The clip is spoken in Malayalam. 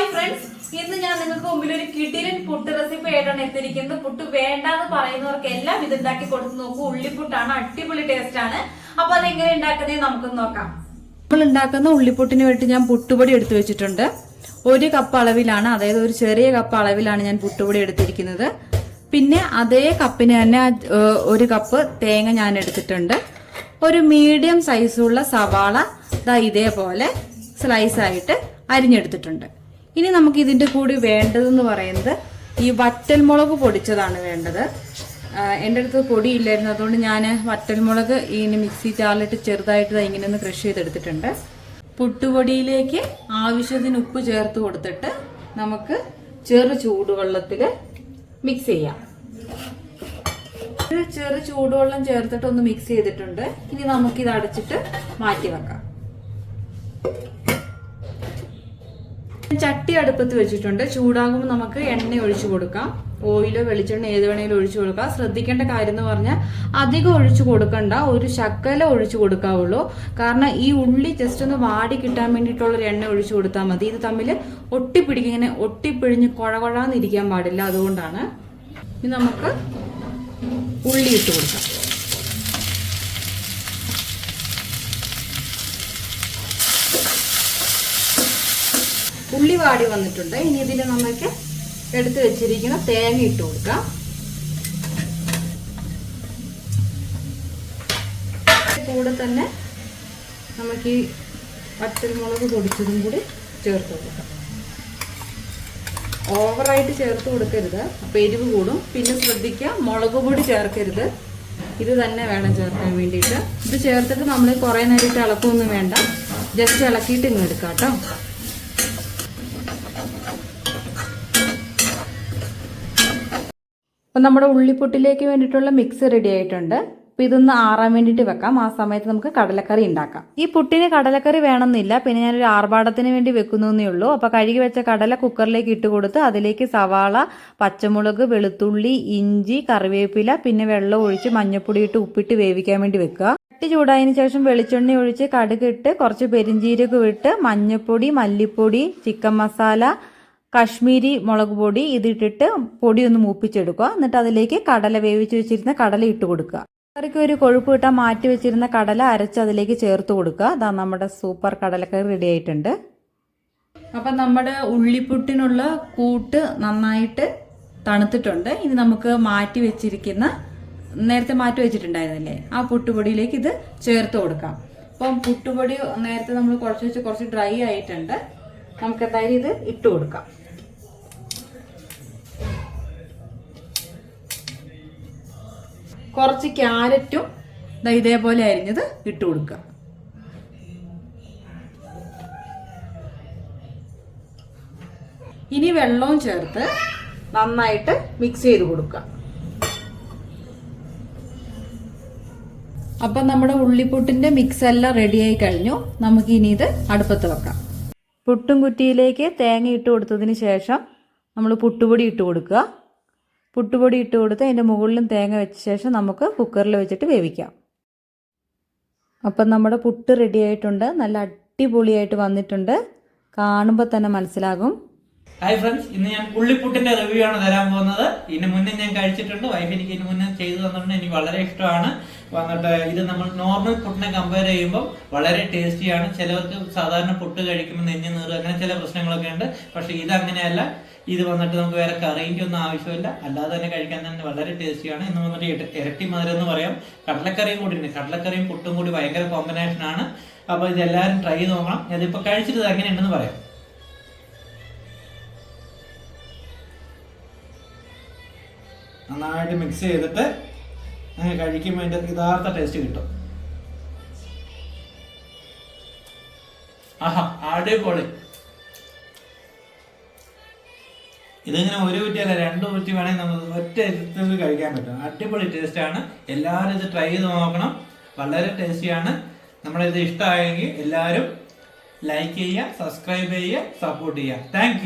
ഹായ് ഫ്രണ്ട്സ് ഇന്ന് ഞാൻ നിങ്ങൾക്ക് മുമ്പിൽ ഒരു കിടിലൻ പുട്ട് റെസിപ്പി ആയിട്ടാണ് എത്തിയിരിക്കുന്നത്. പുട്ട് വേണ്ടാന്ന് പറയുന്നവർക്ക് എല്ലാം ഇത് ഉണ്ടാക്കി കൊടുത്ത് നോക്കൂ. ഉള്ളിപ്പുട്ടാണ് അടിപൊളി ടേസ്റ്റ് ആണ്. അപ്പൊ അത് എങ്ങനെ ഉണ്ടാക്കുന്നത് നമുക്ക് നോക്കാം. നമ്മൾ ഉണ്ടാക്കുന്ന ഉള്ളിപ്പുട്ടിന് വേണ്ടി ഞാൻ പുട്ടുപൊടി എടുത്തു വെച്ചിട്ടുണ്ട്. ഒരു കപ്പ് അളവിലാണ് അതായത് ഒരു ചെറിയ കപ്പ് അളവിലാണ് ഞാൻ പുട്ടുപൊടി എടുത്തിരിക്കുന്നത്. പിന്നെ അതേ കപ്പിന് തന്നെ ഒരു കപ്പ് തേങ്ങ ഞാൻ എടുത്തിട്ടുണ്ട്. ഒരു മീഡിയം സൈസുള്ള സവാള ഇതേപോലെ സ്ലൈസായിട്ട് അരിഞ്ഞെടുത്തിട്ടുണ്ട്. ഇനി നമുക്ക് ഇതിന്റെ കൂടി വേണ്ടതെന്ന് പറയുന്നത് ഈ വറ്റൽമുളക് പൊടിച്ചതാണ് വേണ്ടത്. എന്റെ അടുത്ത് പൊടിയില്ലായിരുന്നു. അതുകൊണ്ട് ഞാൻ വറ്റൽമുളക് ഇനി മിക്സി ചാറിലിട്ട് ചെറുതായിട്ട് ഇങ്ങനെ ഒന്ന് ക്രഷ് ചെയ്തെടുത്തിട്ടുണ്ട്. പുട്ടുപൊടിയിലേക്ക് ആവശ്യത്തിന് ഉപ്പ് ചേർത്ത് കൊടുത്തിട്ട് നമുക്ക് ചെറു ചൂടുവെള്ളത്തിൽ മിക്സ് ചെയ്യാം. ചെറു ചൂടുവെള്ളം ചേർത്തിട്ട് ഒന്ന് മിക്സ് ചെയ്തിട്ടുണ്ട്. ഇനി നമുക്കിത് അടച്ചിട്ട് മാറ്റി വെക്കാം ചട്ടി അടുപ്പത്ത് വെച്ചിട്ടുണ്ട്. ചൂടാകുമ്പോൾ നമുക്ക് എണ്ണ ഒഴിച്ചു കൊടുക്കാം. ഓയിലോ വെളിച്ചെണ്ണ ഏത് വേണേലും ഒഴിച്ചു കൊടുക്കാം. ശ്രദ്ധിക്കേണ്ട കാര്യം എന്ന് പറഞ്ഞാൽ അധികം ഒഴിച്ചു കൊടുക്കണ്ട. ഒരു ശക്കല ഒഴിച്ചു കൊടുക്കാവുള്ളൂ. കാരണം ഈ ഉള്ളി ജസ്റ്റ് ഒന്ന് വാടി കിട്ടാൻ വേണ്ടിയിട്ടുള്ള എണ്ണ ഒഴിച്ചു കൊടുത്താൽ മതി. ഇത് തമ്മിൽ ഒട്ടിപ്പിടിക്കും. ഇങ്ങനെ ഒട്ടിപ്പിഴിഞ്ഞ് കുഴകുഴാന്നിരിക്കാൻ പാടില്ല. അതുകൊണ്ടാണ് ഇനി നമുക്ക് ഉള്ളി ഇട്ട് കൊടുക്കാം. ഉള്ളി വാടി വന്നിട്ടുണ്ട്. ഇനി ഇതിൽ നമുക്ക് എടുത്ത് വെച്ചിരിക്കുന്ന തേങ്ങ ഇട്ട് കൊടുക്കാം. കൂടെ തന്നെ നമുക്ക് ഈ പച്ചമുളക് പൊടിച്ചതും കൂടി ചേർത്ത് കൊടുക്കാം. ഓവറായിട്ട് ചേർത്ത് കൊടുക്കരുത്. അപ്പോൾ എരിവ് കൂടും. പിന്നെ ശ്രദ്ധിക്കുക മുളക് പൊടി ചേർക്കരുത്. ഇത് തന്നെ വേണം ചേർക്കാൻ വേണ്ടിയിട്ട്. ഇത് ചേർത്തിട്ട് നമ്മൾ കുറേ നേരമായിട്ട് ഇളക്കൊന്നും വേണ്ട. ജസ്റ്റ് ഇളക്കിയിട്ട് ഇങ്ങ് എടുക്കാം കേട്ടോ. അപ്പം നമ്മുടെ ഉള്ളിപ്പൊട്ടിലേക്ക് വേണ്ടിയിട്ടുള്ള മിക്സ് റെഡി ആയിട്ടുണ്ട്. അപ്പം ഇതൊന്ന് ആറാൻ വേണ്ടിയിട്ട് വെക്കാം. ആ സമയത്ത് നമുക്ക് കടലക്കറി ഉണ്ടാക്കാം. ഈ പുട്ടിന് കടലക്കറി വേണമെന്നില്ല. പിന്നെ ഞാനൊരു ആർഭാടത്തിന് വേണ്ടി വെക്കുന്നേ ഉള്ളൂ. അപ്പോൾ കഴുകി വെച്ച കടല കുക്കറിലേക്ക് ഇട്ട് കൊടുത്ത് അതിലേക്ക് സവാള പച്ചമുളക് വെളുത്തുള്ളി ഇഞ്ചി കറിവേപ്പില പിന്നെ വെള്ളം ഒഴിച്ച് മഞ്ഞൾപ്പൊടി ഇട്ട് ഉപ്പിട്ട് വേവിക്കാൻ വേണ്ടി വെക്കുക. കട്ടി ചൂടായതിനു ശേഷം വെളിച്ചെണ്ണ ഒഴിച്ച് കടുകിട്ട് കുറച്ച് പെരിഞ്ചീരകം ഇട്ട് മഞ്ഞൾപ്പൊടി മല്ലിപ്പൊടി ചിക്കൻ മസാല കശ്മീരി മുളക് പൊടി ഇതിട്ടിട്ട് പൊടി ഒന്ന് മൂപ്പിച്ചെടുക്കുക. എന്നിട്ട് അതിലേക്ക് കടല വേവിച്ച് വെച്ചിരുന്ന കടല ഇട്ട് കൊടുക്കുക. കറിക്ക് ഒരു കൊഴുപ്പ് കിട്ടാൻ മാറ്റി വെച്ചിരുന്ന കടല അരച്ച് അതിലേക്ക് ചേർത്ത് കൊടുക്കുക. അതാ നമ്മുടെ സൂപ്പർ കടലക്കറി റെഡി ആയിട്ടുണ്ട്. അപ്പം നമ്മുടെ ഉള്ളിപ്പുട്ടിനുള്ള കൂട്ട് നന്നായിട്ട് തണുത്തിട്ടുണ്ട്. ഇനി നമുക്ക് മാറ്റി വെച്ചിരിക്കുന്ന നേരത്തെ മാറ്റി വെച്ചിട്ടുണ്ടായിരുന്നില്ലേ? ആ പുട്ടുപൊടിയിലേക്ക് ഇത് ചേർത്ത് കൊടുക്കാം. അപ്പം പുട്ടുപൊടി നേരത്തെ നമ്മൾ കുറച്ച് വെച്ച് കുറച്ച് ഡ്രൈ ആയിട്ടുണ്ട്. നമുക്ക് എന്തായാലും ഇത് ഇട്ട് കൊടുക്കാം. കുറച്ച് ക്യാരറ്റും ഇതേപോലെ അരിഞ്ഞത് ഇട്ട് കൊടുക്കുക. ഇനി വെള്ളവും ചേർത്ത് നന്നായിട്ട് മിക്സ് ചെയ്ത് കൊടുക്കുക. അപ്പം നമ്മുടെ ഉള്ളിപ്പൊട്ടിന്റെ മിക്സ് എല്ലാം റെഡിയായി കഴിഞ്ഞു. നമുക്ക് ഇനി ഇത് അടുപ്പത്ത് വെക്കാം. പുട്ടും കുറ്റിയിലേക്ക് തേങ്ങ ഇട്ട് കൊടുത്തതിന് ശേഷം നമ്മൾ പുട്ടുപൊടി ഇട്ട് കൊടുക്കുക. പുട്ടുപൊടി ഇട്ട് കൊടുത്ത് അതിന്റെ മുകളിലും തേങ്ങ വെച്ച ശേഷം നമുക്ക് കുക്കറിൽ വെച്ചിട്ട് വേവിക്കാം. അപ്പം നമ്മുടെ പുട്ട് റെഡി ആയിട്ടുണ്ട്. നല്ല അടിപൊളിയായിട്ട് വന്നിട്ടുണ്ട്. കാണുമ്പോൾ തന്നെ മനസ്സിലാകും. ഹായ് ഫ്രണ്ട്സ് ഇന്ന് ഞാൻ പുള്ളിപ്പുട്ടിന്റെ റിവ്യൂ ആണ് തരാൻ പോകുന്നത്. ഇതിന് മുന്നേ ഞാൻ കഴിച്ചിട്ടുണ്ട്. വൈഫ് എനിക്ക് ഇതിന് മുന്നേ ചെയ്തു തന്നിട്ടുണ്ട്. എനിക്ക് വളരെ ഇഷ്ടമാണ്. വന്നിട്ട് ഇത് നമ്മൾ നോർമൽ പുട്ടിനെ കമ്പയർ ചെയ്യുമ്പോൾ വളരെ ടേസ്റ്റിയാണ് ചിലവർക്ക് സാധാരണ പുട്ട് കഴിക്കുമ്പോൾ നെഞ്ഞ് നീറുക അങ്ങനെ ചില പ്രശ്നങ്ങളൊക്കെ ഉണ്ട്. പക്ഷെ ഇത് അങ്ങനെയല്ല. ഇത് വന്നിട്ട് നമുക്ക് വേറെ കറിയിന്റെ ഒന്നും ആവശ്യമില്ല. അല്ലാതെ തന്നെ കഴിക്കാൻ തന്നെ വളരെ ടേസ്റ്റിയാണ് ഇന്ന് വന്നിട്ട് ഇരട്ടി മധുരം എന്ന് പറയാം. കടലക്കറിയും കൂടി ഉണ്ട്. കടലക്കറിയും പുട്ടും കൂടി ഭയങ്കര കോമ്പിനേഷൻ ആണ്. അപ്പോൾ ഇതെല്ലാവരും ട്രൈ ചെയ്ത് നോക്കണം. ഇതിപ്പോൾ കഴിച്ചിട്ട് എങ്ങനെയുണ്ടെന്ന് പറയാം. നന്നായിട്ട് മിക്സ് ചെയ്തിട്ട് കഴിക്കുമ്പോൾ അതിന്റെ യഥാർത്ഥ ടേസ്റ്റ് കിട്ടും. ആഹാ അടിപൊളി. ഇതിങ്ങനെ ഒരു കുറ്റിയല്ല രണ്ട് കുറ്റി വേണമെങ്കിൽ നമുക്ക് ഒറ്റ ഇരുത്തിൽ കഴിക്കാൻ പറ്റും. അടിപൊളി ടേസ്റ്റ് ആണ്. എല്ലാവരും ഇത് ട്രൈ ചെയ്ത് നോക്കണം. വളരെ ടേസ്റ്റിയാണ് നമ്മളിത് ഇഷ്ടമായെങ്കിൽ എല്ലാവരും ലൈക്ക് ചെയ്യുക സബ്സ്ക്രൈബ് ചെയ്യുക സപ്പോർട്ട് ചെയ്യുക. താങ്ക്